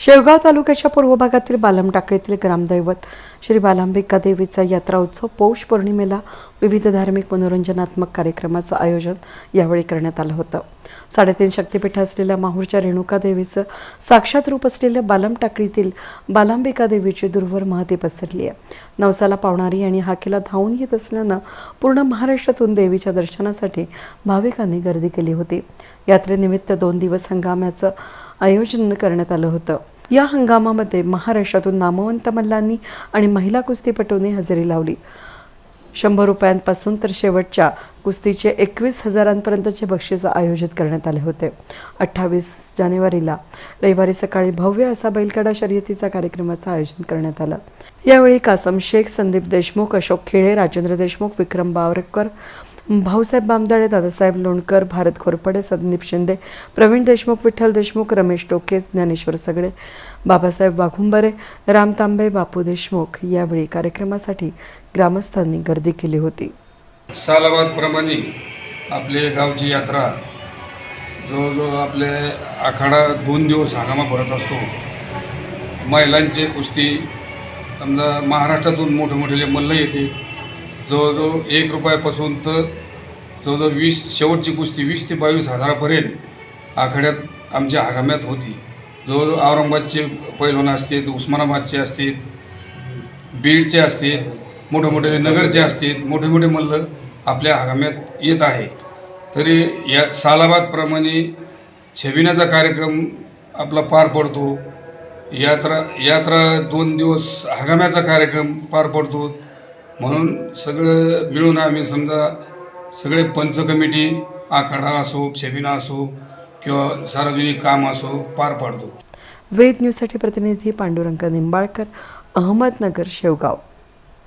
शेवगाव तालुक्याच्या पूर्व भागातील बालम टाकळीतील ग्रामदैवत श्री बालांबिका देवीचा यात्रा उत्सव पौष पौर्णिमेला विविध धार्मिक मनोरंजनात्मक कार्यक्रमाचं आयोजन यावेळी करण्यात आलं होतं. साडेतीन शक्तिपीठ असलेल्या माहूरच्या रेणुका देवीचं साक्षात रूप असलेल्या बालम टाकळीतील बालांबिका देवीची दुर्वर महती पसरली आहे. नवसाला पावणारी आणि हाकेला धावून येत असल्यानं पूर्ण महाराष्ट्रातून देवीच्या दर्शनासाठी भाविकांनी गर्दी केली होती. यात्रेनिमित्त दोन दिवस हंगामाचं आयोजन करण्यात आलं होतं. या हंगामामध्ये महाराष्ट्रातून नामवंत मल्लांनी आणि महिला कुस्तीपटूंनी हजेरी लावली. शंभर रुपयांपासून तर शेवटच्या कुस्तीचे एकवीस हजारांपर्यंतचे बक्षीस आयोजित करण्यात आले होते. अठ्ठावीस जानेवारीला रविवारी सकाळी भव्य असा बैलगाडा शर्यतीचा कार्यक्रमाचं आयोजन करण्यात आलं. यावेळी कासम शेख संदीप देशमुख अशोक खेळे राजेंद्र देशमुख विक्रम बावरकर भाऊसाहेब बामदाळे दादासाहेब लोणकर भारत खोरपडे संदीप शिंदे प्रवीण देशमुख विठ्ठल देशमुख रमेश टोके ज्ञानेश्वर सगळे बाबासाहेब वाघुंबरे राम तांबे बापू देशमुख यावेळी कार्यक्रमासाठी ग्रामस्थांनी गर्दी केली होती. सालाबादप्रमाणे आपले गावची यात्रा जवळजवळ आपले आखाडा दोन दिवस हंगामा भरत असतो. महिलांचे कुस्ती समजा महाराष्ट्रातून मोठे मोठे मल्ल येते. जवळजवळ एक रुपयापासून तर जवळजवळ वीस शेवटची कुस्ती वीस ते बावीस हजारापर्यंत आखाड्यात आमच्या हगाम्यात होती. जवळजवळ औरंगाबादचे पैलवान असतील उस्मानाबादचे असतील बीडचे असतील मोठे मोठे नगरचे असतील मोठे मोठे मल्ल आपल्या हगाम्यात येत आहे. तरी या सालाबादप्रमाणे छबिनाचा कार्यक्रम आपला पार पडतो. यात्रा यात्रा दोन दिवस हगाम्याचा कार्यक्रम पार पडतो. म्हणून सगळं मिळून आम्ही समजा सगळे पंच कमिटी आखाडा असो छबिना असो किंवा सार्वजनिक काम असो पार पाडतो. वेद न्यूजसाठी प्रतिनिधी पांडुरंग निंबाळकर अहमदनगर शेवगाव.